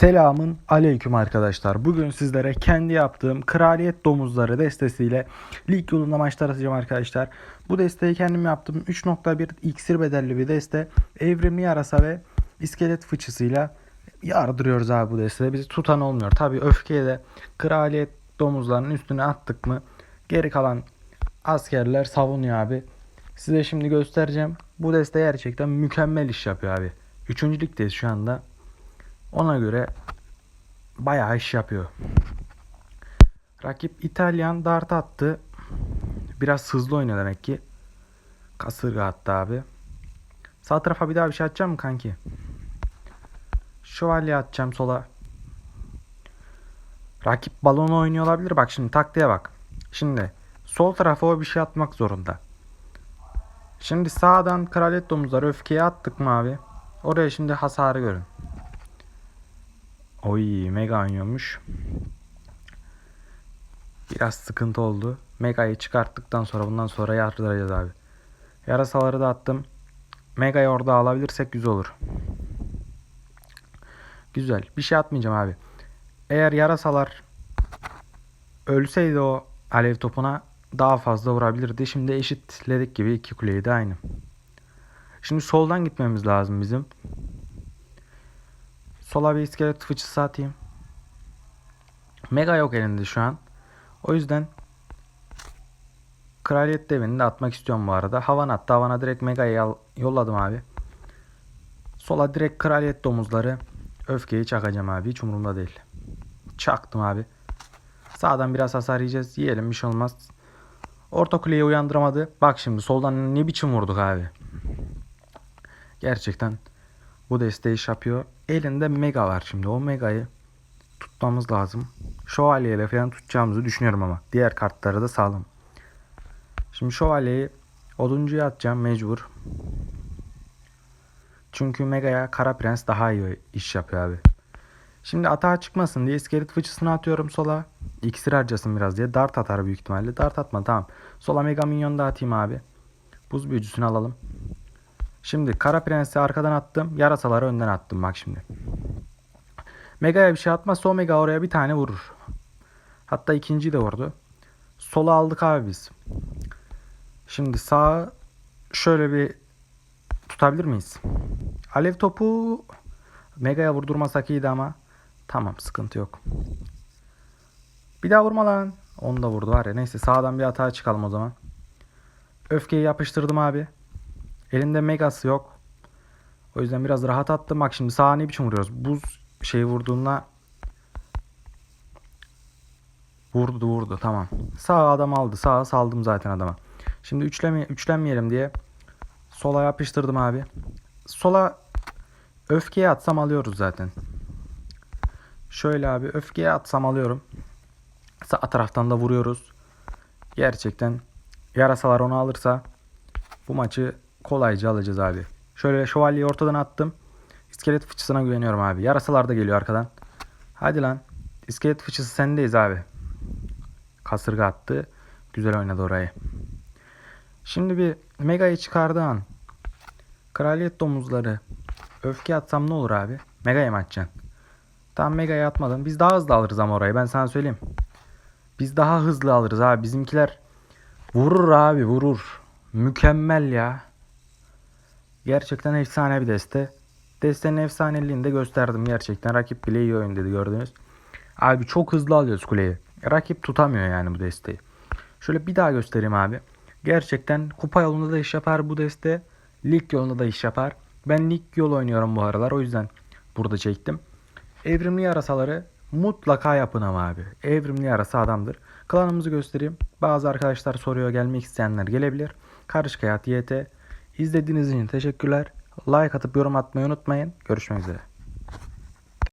Selamın aleyküm arkadaşlar. Bugün sizlere kendi yaptığım Kraliyet Domuzları destesiyle lig yolunda maçlar atacağım arkadaşlar. Bu desteği kendim yaptım. 3.1 iksir bedelli bir deste. Evrimli yarasa ve iskelet fıçısıyla yardırıyoruz abi bu destede. Bizi tutan olmuyor. Tabi öfkeye de Kraliyet Domuzlarının üstüne attık mı geri kalan askerler savunuyor abi. Size şimdi göstereceğim. Bu deste gerçekten mükemmel iş yapıyor abi. Üçüncü ligdeyiz şu anda. Ona göre bayağı iş yapıyor. Rakip İtalyan dart attı. Biraz hızlı oynuyor demek ki. Kasırga attı abi. Sağ tarafa bir daha bir şey atacağım mı kanki? Şövalye atacağım sola. Rakip balonu oynuyor olabilir. Bak şimdi taktiğe bak. Şimdi sol tarafa o bir şey atmak zorunda. Şimdi sağdan kraliyet domuzları öfkeye attık mı abi? Oraya şimdi hasarı görün. Oy mega oynuyormuş. Biraz sıkıntı oldu. Mega'yı çıkarttıktan sonra bundan sonra yardıracağız abi. Yarasaları da attım. Mega'yı orada alabilirsek güzel olur. Güzel. Bir şey atmayacağım abi. Eğer yarasalar ölseydi o alev topuna daha fazla vurabilirdi. Şimdi eşitledik gibi iki kuleyi de aynı. Şimdi soldan gitmemiz lazım bizim. Sola bir iskelet fıçısı atayım. Mega yok elinde şu an. O yüzden Kraliyet devini de atmak istiyorum bu arada. Havan attı. Havana direkt Mega'yı yolladım abi. Sola direkt Kraliyet domuzları. Öfkeyi çakacağım abi. Hiç umurumda değil. Çaktım abi. Sağdan biraz hasar yiyeceğiz. Yiyelim bir şey olmaz. Orta kuleyi uyandıramadı. Bak şimdi soldan ne biçim vurduk abi. Gerçekten bu desteği iş yapıyor. Elinde mega var şimdi. O megayı tutmamız lazım. Şövalyeyle falan tutacağımızı düşünüyorum ama. Diğer kartları da sağlam. Şimdi şövalyeyi oduncuya atacağım mecbur. Çünkü megaya kara prens daha iyi iş yapıyor abi. Şimdi atağa çıkmasın diye iskelet fıçısını atıyorum sola. İksir harcasın biraz diye. Dart atar büyük ihtimalle. Dart atma tamam. Sola mega minyon da atayım abi. Buz büyücüsünü alalım. Şimdi Kara Prens'i arkadan attım. Yarasaları önden attım bak şimdi. Mega'ya bir şey atmazsa o Mega oraya bir tane vurur. Hatta ikinciyi de vurdu. Sola aldık abi biz. Şimdi sağa şöyle bir tutabilir miyiz? Alev topu Mega'ya vurdurmasak iyiydi ama. Tamam sıkıntı yok. Bir daha vurma lan. Onu da vurdu var ya. Neyse sağdan bir hata çıkalım o zaman. Öfkeyi yapıştırdım abi. Elinde megası yok. O yüzden biraz rahat attım. Bak şimdi sağa ne biçim vuruyoruz. Buz şeyi vurduğunda vurdu vurdu tamam. Sağ adam aldı. Sağa saldım zaten adama. Şimdi üçleme, üçlenmeyelim diye sola yapıştırdım abi. Sola öfkeye atsam alıyoruz zaten. Şöyle abi öfkeye atsam alıyorum. Sağ taraftan da vuruyoruz. Gerçekten yarasalar onu alırsa bu maçı kolayca alacağız abi. Şöyle şövalyeyi ortadan attım. İskelet fıçısına güveniyorum abi. Yarasalar da geliyor arkadan. Hadi lan. İskelet fıçısı sendeyiz abi. Kasırga attı. Güzel oynadı orayı. Şimdi bir Mega'yı çıkardığı an Kraliyet domuzları öfke atsam ne olur abi? Mega'ya mı atacaksın? Tamam Mega'ya atmadım. Biz daha hızlı alırız ama orayı ben sana söyleyeyim. Biz daha hızlı alırız abi. Bizimkiler vurur abi vurur. Mükemmel ya. Gerçekten efsane bir deste. Destenin efsaneliğini de gösterdim gerçekten. Rakip bile iyi oyun dedi gördünüz. Abi çok hızlı alıyoruz kuleyi. Rakip tutamıyor yani bu desteği. Şöyle bir daha göstereyim abi. Gerçekten kupa yolunda da iş yapar bu deste. Lig yolunda da iş yapar. Ben lig yol oynuyorum bu aralar. O yüzden burada çektim. Evrimli yarasaları mutlaka yapın ama abi. Evrimli yarasa adamdır. Klanımızı göstereyim. Bazı arkadaşlar soruyor gelmek isteyenler gelebilir. Karışık Hayat YT. İzlediğiniz için teşekkürler. Like atıp yorum atmayı unutmayın. Görüşmek üzere.